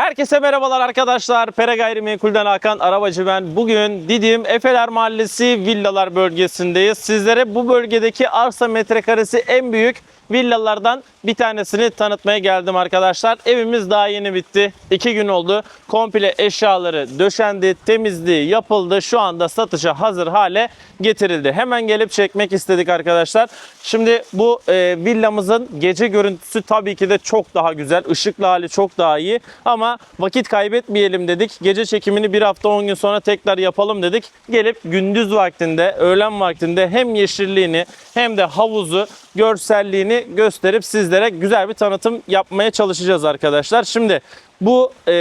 Herkese merhabalar arkadaşlar. Pere Gayrimenkul'den Hakan Arabacı ben. Bugün Didim Efeler Mahallesi villalar bölgesindeyiz. Sizlere bu bölgedeki arsa metrekaresi en büyük villalardan bir tanesini tanıtmaya geldim arkadaşlar. Evimiz daha yeni bitti. İki gün oldu. Komple eşyaları döşendi, temizliği yapıldı. Şu anda satışa hazır hale getirildi. Hemen gelip çekmek istedik arkadaşlar. Şimdi bu e, villamızın gece görüntüsü tabii ki de çok daha güzel. Işıklı hali çok daha iyi. Ama vakit kaybetmeyelim dedik. Gece çekimini bir hafta 10 gün sonra tekrar yapalım dedik. Gelip gündüz vaktinde, öğlen vaktinde hem yeşilliğini hem de havuzu, görselliğini gösterip sizlere güzel bir tanıtım yapmaya çalışacağız arkadaşlar. Şimdi bu e,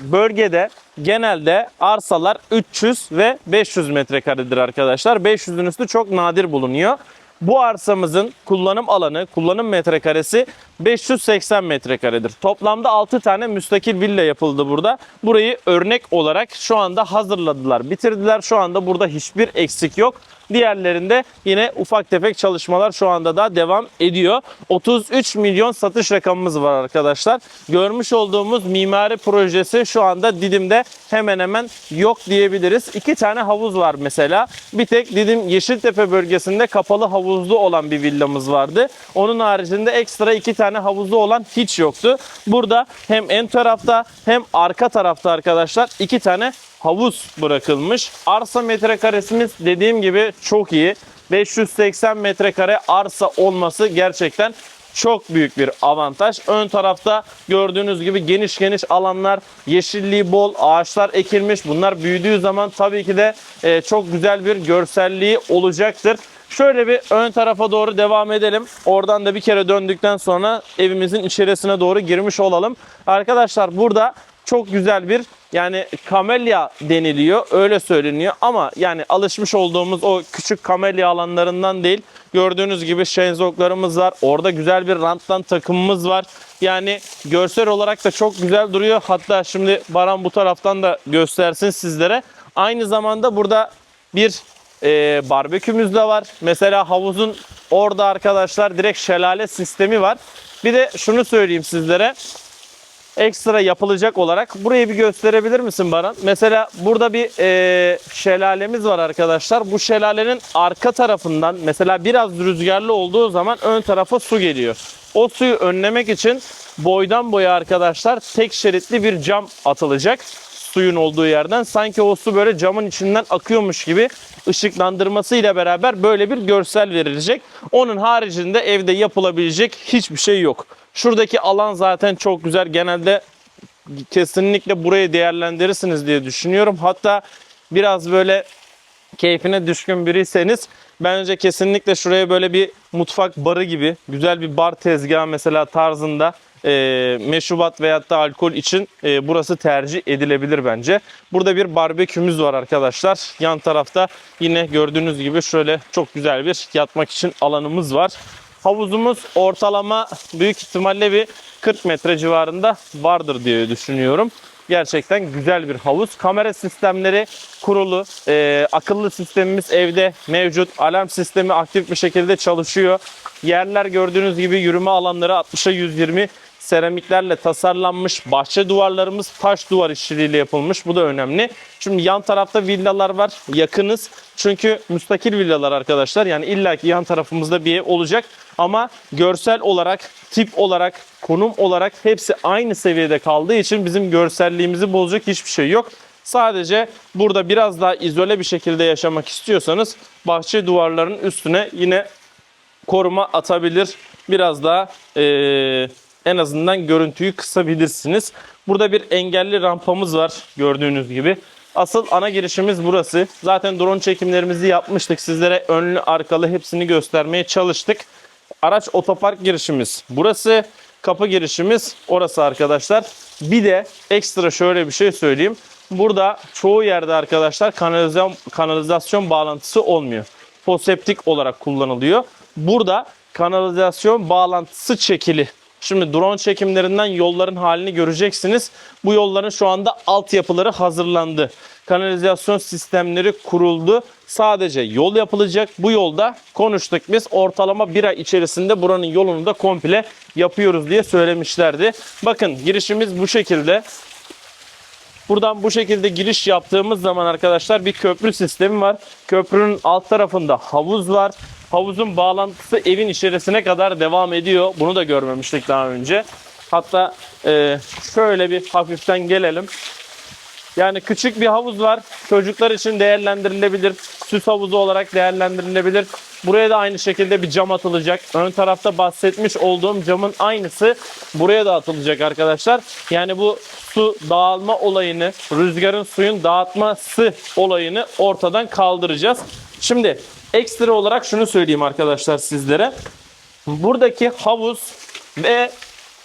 bölgede genelde arsalar 300 ve 500 metrekaredir arkadaşlar. 500'ün üstü çok nadir bulunuyor. Bu arsamızın kullanım alanı, kullanım metrekaresi 580 metrekaredir. Toplamda 6 tane müstakil villa yapıldı burada. Burayı örnek olarak şu anda hazırladılar, bitirdiler. Şu anda burada hiçbir eksik yok. Diğerlerinde yine ufak tefek çalışmalar şu anda da devam ediyor. 33 milyon satış rakamımız var arkadaşlar. Görmüş olduğumuz mimari projesi şu anda Didim'de hemen hemen yok diyebiliriz. İki tane havuz var mesela. Bir tek Didim Yeşiltepe bölgesinde kapalı havuzlu olan bir villamız vardı. Onun haricinde ekstra iki tane havuzlu olan hiç yoktu. Burada hem en tarafta hem arka tarafta arkadaşlar iki tane havuz bırakılmış. Arsa metrekaresimiz dediğim gibi çok iyi. 580 metrekare arsa olması gerçekten çok büyük bir avantaj. Ön tarafta gördüğünüz gibi geniş geniş alanlar, yeşilliği bol, ağaçlar ekilmiş. Bunlar büyüdüğü zaman tabii ki de e, çok güzel bir görselliği olacaktır. Şöyle bir ön tarafa doğru devam edelim. Oradan da bir kere döndükten sonra evimizin içerisine doğru girmiş olalım. Arkadaşlar burada çok güzel bir yani kamelya deniliyor öyle söyleniyor ama yani alışmış olduğumuz o küçük kamelya alanlarından değil. Gördüğünüz gibi şenzoklarımız var. Orada güzel bir ranttan takımımız var. Yani görsel olarak da çok güzel duruyor. Hatta şimdi Baran bu taraftan da göstersin sizlere. Aynı zamanda burada bir e, barbekümüz de var. Mesela havuzun orada arkadaşlar direkt şelale sistemi var. Bir de şunu söyleyeyim sizlere ekstra yapılacak olarak burayı bir gösterebilir misin Baran? Mesela burada bir e, şelalemiz var arkadaşlar. Bu şelalenin arka tarafından mesela biraz rüzgarlı olduğu zaman ön tarafa su geliyor. O suyu önlemek için boydan boya arkadaşlar tek şeritli bir cam atılacak suyun olduğu yerden. Sanki o su böyle camın içinden akıyormuş gibi ışıklandırması ile beraber böyle bir görsel verilecek. Onun haricinde evde yapılabilecek hiçbir şey yok. Şuradaki alan zaten çok güzel. Genelde kesinlikle burayı değerlendirirsiniz diye düşünüyorum. Hatta biraz böyle keyfine düşkün biriyseniz bence kesinlikle şuraya böyle bir mutfak barı gibi güzel bir bar tezgahı mesela tarzında e, meşrubat veyahut da alkol için e, burası tercih edilebilir bence. Burada bir barbekümüz var arkadaşlar. Yan tarafta yine gördüğünüz gibi şöyle çok güzel bir yatmak için alanımız var. Havuzumuz ortalama büyük ihtimalle bir 40 metre civarında vardır diye düşünüyorum. Gerçekten güzel bir havuz. Kamera sistemleri kurulu. Ee, akıllı sistemimiz evde mevcut. Alarm sistemi aktif bir şekilde çalışıyor. Yerler gördüğünüz gibi yürüme alanları 60'a 120 seramiklerle tasarlanmış. Bahçe duvarlarımız taş duvar işçiliğiyle yapılmış. Bu da önemli. Şimdi yan tarafta villalar var. Yakınız. Çünkü müstakil villalar arkadaşlar. Yani illaki yan tarafımızda bir ev olacak. Ama görsel olarak, tip olarak, konum olarak hepsi aynı seviyede kaldığı için bizim görselliğimizi bozacak hiçbir şey yok. Sadece burada biraz daha izole bir şekilde yaşamak istiyorsanız bahçe duvarlarının üstüne yine koruma atabilir. Biraz daha eee, en azından görüntüyü kısabilirsiniz. Burada bir engelli rampamız var gördüğünüz gibi. Asıl ana girişimiz burası. Zaten drone çekimlerimizi yapmıştık. Sizlere önlü arkalı hepsini göstermeye çalıştık. Araç otopark girişimiz burası. Kapı girişimiz orası arkadaşlar. Bir de ekstra şöyle bir şey söyleyeyim. Burada çoğu yerde arkadaşlar kanalizasyon, kanalizasyon bağlantısı olmuyor. Foseptik olarak kullanılıyor. Burada kanalizasyon bağlantısı çekili. Şimdi drone çekimlerinden yolların halini göreceksiniz. Bu yolların şu anda altyapıları hazırlandı. Kanalizasyon sistemleri kuruldu. Sadece yol yapılacak. Bu yolda konuştuk biz ortalama bir ay içerisinde buranın yolunu da komple yapıyoruz diye söylemişlerdi. Bakın girişimiz bu şekilde. Buradan bu şekilde giriş yaptığımız zaman arkadaşlar bir köprü sistemi var. Köprünün alt tarafında havuz var. Havuzun bağlantısı evin içerisine kadar devam ediyor. Bunu da görmemiştik daha önce. Hatta e, şöyle bir hafiften gelelim. Yani küçük bir havuz var. Çocuklar için değerlendirilebilir. Süs havuzu olarak değerlendirilebilir. Buraya da aynı şekilde bir cam atılacak. Ön tarafta bahsetmiş olduğum camın aynısı buraya da atılacak arkadaşlar. Yani bu su dağılma olayını, rüzgarın suyun dağıtması olayını ortadan kaldıracağız. Şimdi ekstra olarak şunu söyleyeyim arkadaşlar sizlere. Buradaki havuz ve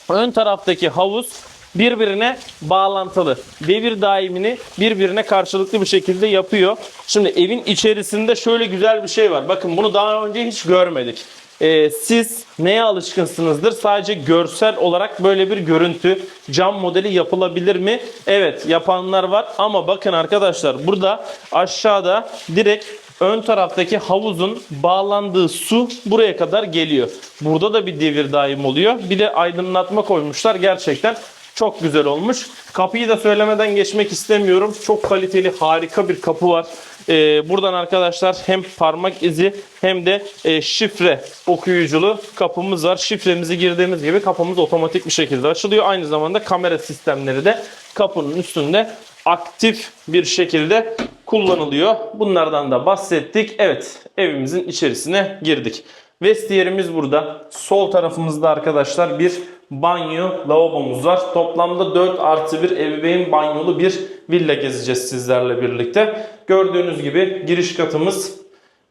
ön taraftaki havuz birbirine bağlantılı. Devir daimini birbirine karşılıklı bir şekilde yapıyor. Şimdi evin içerisinde şöyle güzel bir şey var. Bakın bunu daha önce hiç görmedik. Ee, siz neye alışkınsınızdır? Sadece görsel olarak böyle bir görüntü cam modeli yapılabilir mi? Evet yapanlar var ama bakın arkadaşlar burada aşağıda direkt ön taraftaki havuzun bağlandığı su buraya kadar geliyor. Burada da bir devir daim oluyor. Bir de aydınlatma koymuşlar. Gerçekten çok güzel olmuş. Kapıyı da söylemeden geçmek istemiyorum. Çok kaliteli, harika bir kapı var. Ee, buradan arkadaşlar hem parmak izi hem de e, şifre okuyuculu kapımız var. Şifremizi girdiğimiz gibi kapımız otomatik bir şekilde açılıyor. Aynı zamanda kamera sistemleri de kapının üstünde aktif bir şekilde kullanılıyor. Bunlardan da bahsettik. Evet evimizin içerisine girdik. Vestiyerimiz burada. Sol tarafımızda arkadaşlar bir banyo lavabomuz var. Toplamda 4 artı 1 ebeveyn banyolu bir villa gezeceğiz sizlerle birlikte. Gördüğünüz gibi giriş katımız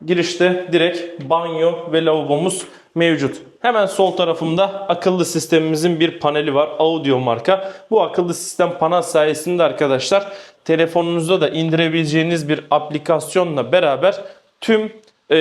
girişte direkt banyo ve lavabomuz mevcut. Hemen sol tarafımda akıllı sistemimizin bir paneli var. Audio marka. Bu akıllı sistem panel sayesinde arkadaşlar telefonunuzda da indirebileceğiniz bir aplikasyonla beraber tüm e,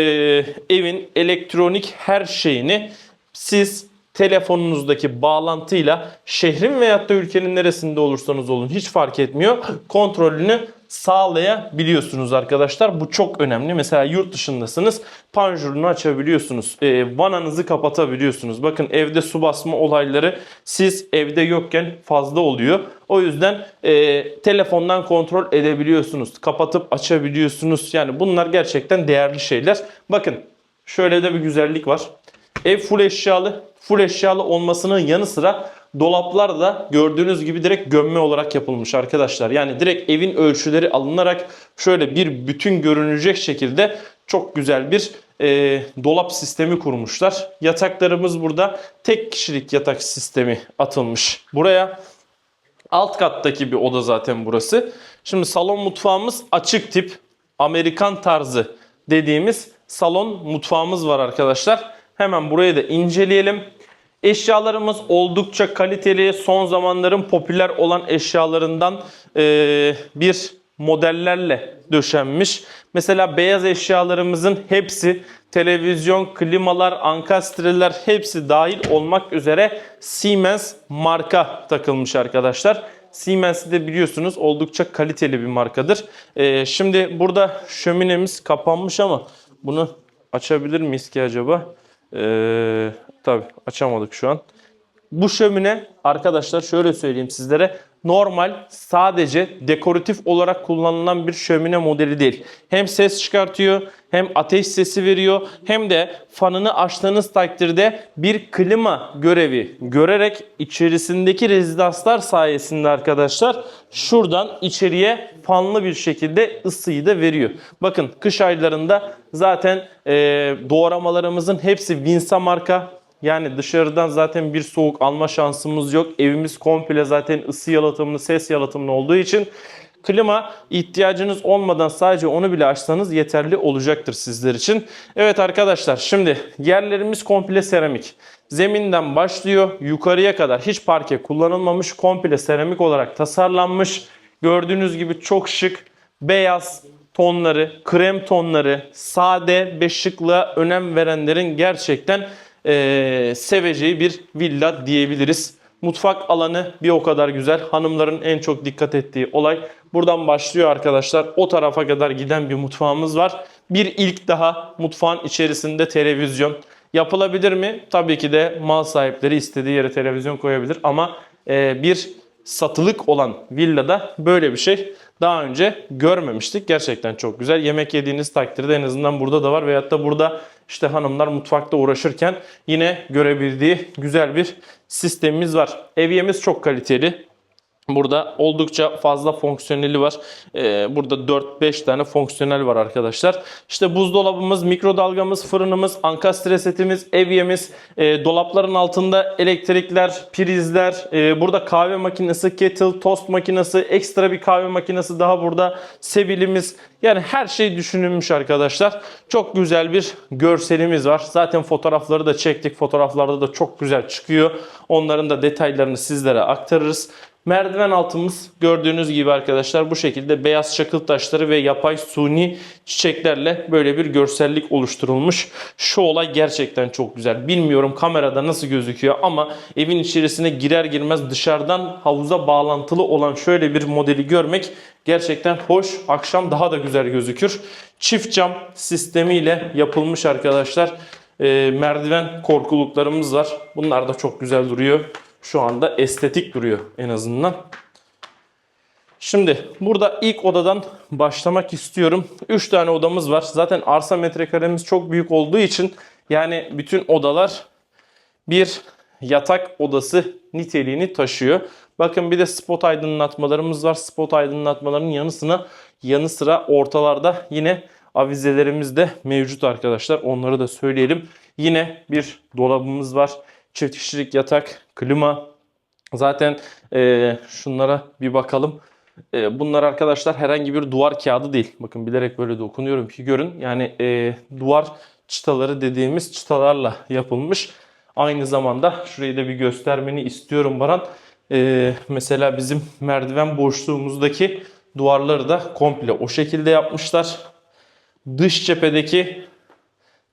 evin elektronik her şeyini siz telefonunuzdaki bağlantıyla şehrin veyahut da ülkenin neresinde olursanız olun hiç fark etmiyor. Kontrolünü sağlayabiliyorsunuz arkadaşlar. Bu çok önemli. Mesela yurt dışındasınız. Panjurunu açabiliyorsunuz. E, vananızı kapatabiliyorsunuz. Bakın evde su basma olayları siz evde yokken fazla oluyor. O yüzden e, telefondan kontrol edebiliyorsunuz. Kapatıp açabiliyorsunuz. Yani bunlar gerçekten değerli şeyler. Bakın şöyle de bir güzellik var. Ev full eşyalı. Full eşyalı olmasının yanı sıra dolaplar da gördüğünüz gibi direkt gömme olarak yapılmış arkadaşlar. Yani direkt evin ölçüleri alınarak şöyle bir bütün görünecek şekilde çok güzel bir e, dolap sistemi kurmuşlar. Yataklarımız burada tek kişilik yatak sistemi atılmış. Buraya alt kattaki bir oda zaten burası. Şimdi salon mutfağımız açık tip Amerikan tarzı dediğimiz salon mutfağımız var arkadaşlar. Hemen burayı da inceleyelim. Eşyalarımız oldukça kaliteli. Son zamanların popüler olan eşyalarından eee, bir modellerle döşenmiş. Mesela beyaz eşyalarımızın hepsi televizyon, klimalar, ankastreler hepsi dahil olmak üzere Siemens marka takılmış arkadaşlar. Siemens de biliyorsunuz oldukça kaliteli bir markadır. Eee, şimdi burada şöminemiz kapanmış ama bunu açabilir miyiz ki acaba? Ee, tabii açamadık şu an. Bu şömine arkadaşlar şöyle söyleyeyim sizlere normal sadece dekoratif olarak kullanılan bir şömine modeli değil. Hem ses çıkartıyor hem ateş sesi veriyor hem de fanını açtığınız takdirde bir klima görevi görerek içerisindeki rezidanslar sayesinde arkadaşlar şuradan içeriye fanlı bir şekilde ısıyı da veriyor. Bakın kış aylarında zaten e, doğramalarımızın hepsi Winsa marka yani dışarıdan zaten bir soğuk alma şansımız yok. Evimiz komple zaten ısı yalıtımlı, ses yalıtımlı olduğu için klima ihtiyacınız olmadan sadece onu bile açsanız yeterli olacaktır sizler için. Evet arkadaşlar şimdi yerlerimiz komple seramik. Zeminden başlıyor yukarıya kadar hiç parke kullanılmamış komple seramik olarak tasarlanmış. Gördüğünüz gibi çok şık beyaz tonları, krem tonları, sade ve önem verenlerin gerçekten eee, seveceği bir villa diyebiliriz. Mutfak alanı bir o kadar güzel. Hanımların en çok dikkat ettiği olay. Buradan başlıyor arkadaşlar. O tarafa kadar giden bir mutfağımız var. Bir ilk daha mutfağın içerisinde televizyon. Yapılabilir mi? Tabii ki de mal sahipleri istediği yere televizyon koyabilir. Ama e, bir satılık olan villada böyle bir şey daha önce görmemiştik. Gerçekten çok güzel. Yemek yediğiniz takdirde en azından burada da var. Veyahut da burada işte hanımlar mutfakta uğraşırken yine görebildiği güzel bir sistemimiz var. Evyemiz çok kaliteli. Burada oldukça fazla fonksiyoneli var. Ee, burada 4-5 tane fonksiyonel var arkadaşlar. İşte buzdolabımız, mikrodalgamız, fırınımız, ankastre setimiz, evyemiz, e, dolapların altında elektrikler, prizler, e, burada kahve makinesi, kettle, tost makinesi, ekstra bir kahve makinesi daha burada, sebilimiz. Yani her şey düşünülmüş arkadaşlar. Çok güzel bir görselimiz var. Zaten fotoğrafları da çektik. Fotoğraflarda da çok güzel çıkıyor. Onların da detaylarını sizlere aktarırız. Merdiven altımız gördüğünüz gibi arkadaşlar bu şekilde beyaz çakıl taşları ve yapay suni çiçeklerle böyle bir görsellik oluşturulmuş. Şu olay gerçekten çok güzel. Bilmiyorum kamerada nasıl gözüküyor ama evin içerisine girer girmez dışarıdan havuza bağlantılı olan şöyle bir modeli görmek gerçekten hoş. Akşam daha da güzel gözükür. Çift cam sistemiyle yapılmış arkadaşlar. Ee, merdiven korkuluklarımız var. Bunlar da çok güzel duruyor şu anda estetik duruyor en azından. Şimdi burada ilk odadan başlamak istiyorum. 3 tane odamız var. Zaten arsa metrekaremiz çok büyük olduğu için yani bütün odalar bir yatak odası niteliğini taşıyor. Bakın bir de spot aydınlatmalarımız var. Spot aydınlatmaların yanı sıra, yanı sıra ortalarda yine avizelerimiz de mevcut arkadaşlar. Onları da söyleyelim. Yine bir dolabımız var çift kişilik yatak, klima. Zaten e, şunlara bir bakalım. E, bunlar arkadaşlar herhangi bir duvar kağıdı değil. Bakın bilerek böyle dokunuyorum ki görün. Yani e, duvar çıtaları dediğimiz çıtalarla yapılmış. Aynı zamanda şurayı da bir göstermeni istiyorum Baran. E, mesela bizim merdiven boşluğumuzdaki duvarları da komple o şekilde yapmışlar. Dış cephedeki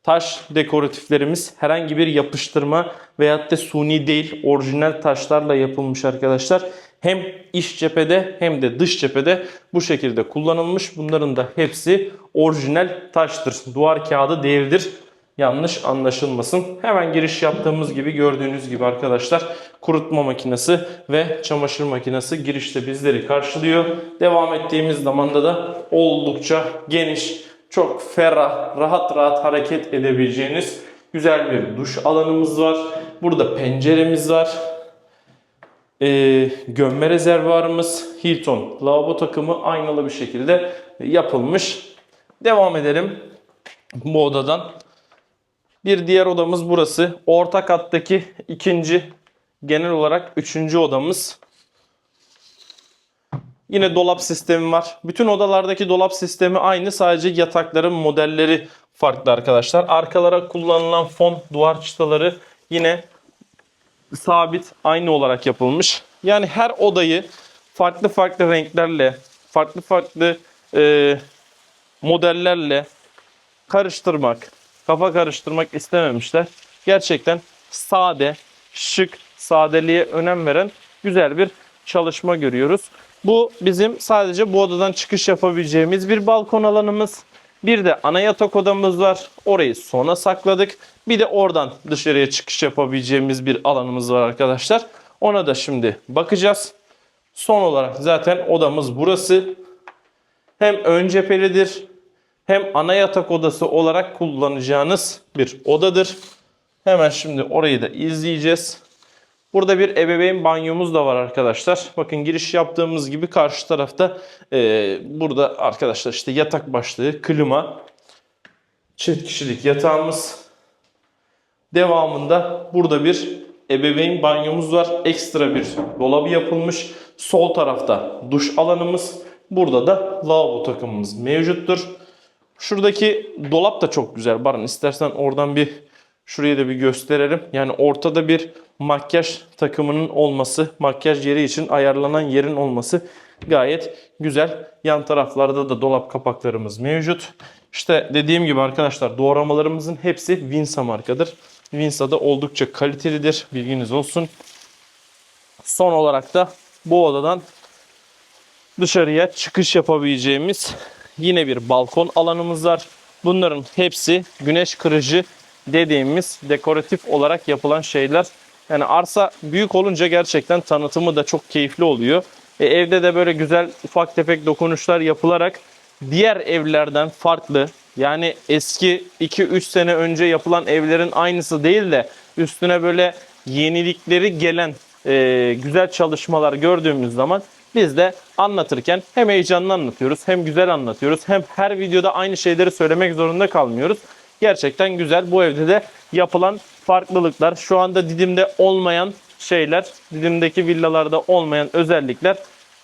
taş dekoratiflerimiz herhangi bir yapıştırma veyahut da suni değil orijinal taşlarla yapılmış arkadaşlar. Hem iç cephede hem de dış cephede bu şekilde kullanılmış. Bunların da hepsi orijinal taştır. Duvar kağıdı değildir. Yanlış anlaşılmasın. Hemen giriş yaptığımız gibi gördüğünüz gibi arkadaşlar kurutma makinesi ve çamaşır makinesi girişte bizleri karşılıyor. Devam ettiğimiz zamanda da oldukça geniş çok ferah, rahat rahat hareket edebileceğiniz güzel bir duş alanımız var. Burada penceremiz var. Ee, gömme rezervuarımız Hilton lavabo takımı aynalı bir şekilde yapılmış. Devam edelim bu odadan. Bir diğer odamız burası. Orta kattaki ikinci genel olarak üçüncü odamız. Yine dolap sistemi var. Bütün odalardaki dolap sistemi aynı. Sadece yatakların modelleri farklı arkadaşlar. Arkalara kullanılan fon duvar çıtaları yine sabit aynı olarak yapılmış. Yani her odayı farklı farklı renklerle, farklı farklı e, modellerle karıştırmak, kafa karıştırmak istememişler. Gerçekten sade, şık, sadeliğe önem veren güzel bir çalışma görüyoruz. Bu bizim sadece bu odadan çıkış yapabileceğimiz bir balkon alanımız. Bir de ana yatak odamız var. Orayı sona sakladık. Bir de oradan dışarıya çıkış yapabileceğimiz bir alanımız var arkadaşlar. Ona da şimdi bakacağız. Son olarak zaten odamız burası. Hem ön cephelidir hem ana yatak odası olarak kullanacağınız bir odadır. Hemen şimdi orayı da izleyeceğiz. Burada bir ebeveyn banyomuz da var arkadaşlar. Bakın giriş yaptığımız gibi karşı tarafta e, burada arkadaşlar işte yatak başlığı, klima, çift kişilik yatağımız. Devamında burada bir ebeveyn banyomuz var. Ekstra bir dolabı yapılmış. Sol tarafta duş alanımız. Burada da lavabo takımımız mevcuttur. Şuradaki dolap da çok güzel. Baran istersen oradan bir şurayı da bir gösterelim. Yani ortada bir makyaj takımının olması, makyaj yeri için ayarlanan yerin olması gayet güzel. Yan taraflarda da dolap kapaklarımız mevcut. İşte dediğim gibi arkadaşlar doğramalarımızın hepsi Vinsa markadır. Vinsa da oldukça kalitelidir. Bilginiz olsun. Son olarak da bu odadan dışarıya çıkış yapabileceğimiz yine bir balkon alanımız var. Bunların hepsi güneş kırıcı dediğimiz dekoratif olarak yapılan şeyler. Yani arsa büyük olunca gerçekten tanıtımı da çok keyifli oluyor. E, evde de böyle güzel ufak tefek dokunuşlar yapılarak diğer evlerden farklı yani eski 2-3 sene önce yapılan evlerin aynısı değil de üstüne böyle yenilikleri gelen e, güzel çalışmalar gördüğümüz zaman biz de anlatırken hem heyecanlı anlatıyoruz hem güzel anlatıyoruz hem her videoda aynı şeyleri söylemek zorunda kalmıyoruz. Gerçekten güzel bu evde de yapılan farklılıklar şu anda Didim'de olmayan şeyler Didim'deki villalarda olmayan özellikler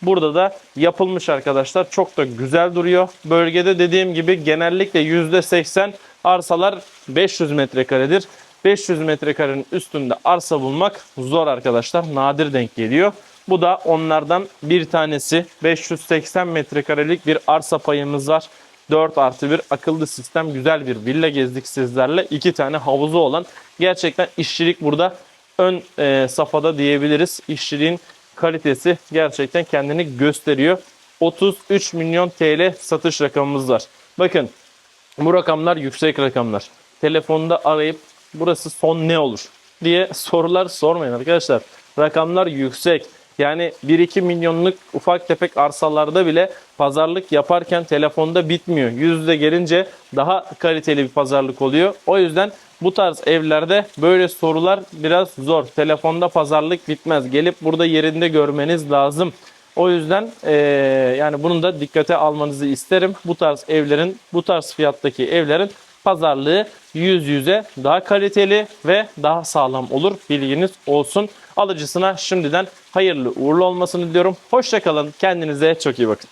Burada da yapılmış arkadaşlar. Çok da güzel duruyor. Bölgede dediğim gibi genellikle %80 arsalar 500 metrekaredir. 500 metrekarenin üstünde arsa bulmak zor arkadaşlar. Nadir denk geliyor. Bu da onlardan bir tanesi. 580 metrekarelik bir arsa payımız var. 4 artı 1 akıllı sistem güzel bir villa gezdik sizlerle. 2 tane havuzu olan gerçekten işçilik burada ön e, safhada diyebiliriz. İşçiliğin kalitesi gerçekten kendini gösteriyor. 33 milyon TL satış rakamımız var. Bakın bu rakamlar yüksek rakamlar. Telefonda arayıp burası son ne olur diye sorular sormayın arkadaşlar. Rakamlar yüksek. Yani 1-2 milyonluk ufak tefek arsalarda bile pazarlık yaparken telefonda bitmiyor. Yüzde gelince daha kaliteli bir pazarlık oluyor. O yüzden bu tarz evlerde böyle sorular biraz zor. Telefonda pazarlık bitmez. Gelip burada yerinde görmeniz lazım. O yüzden eee, yani bunu da dikkate almanızı isterim. Bu tarz evlerin, bu tarz fiyattaki evlerin pazarlığı yüz yüze daha kaliteli ve daha sağlam olur. Bilginiz olsun. Alıcısına şimdiden hayırlı uğurlu olmasını diliyorum. Hoşçakalın. Kendinize çok iyi bakın.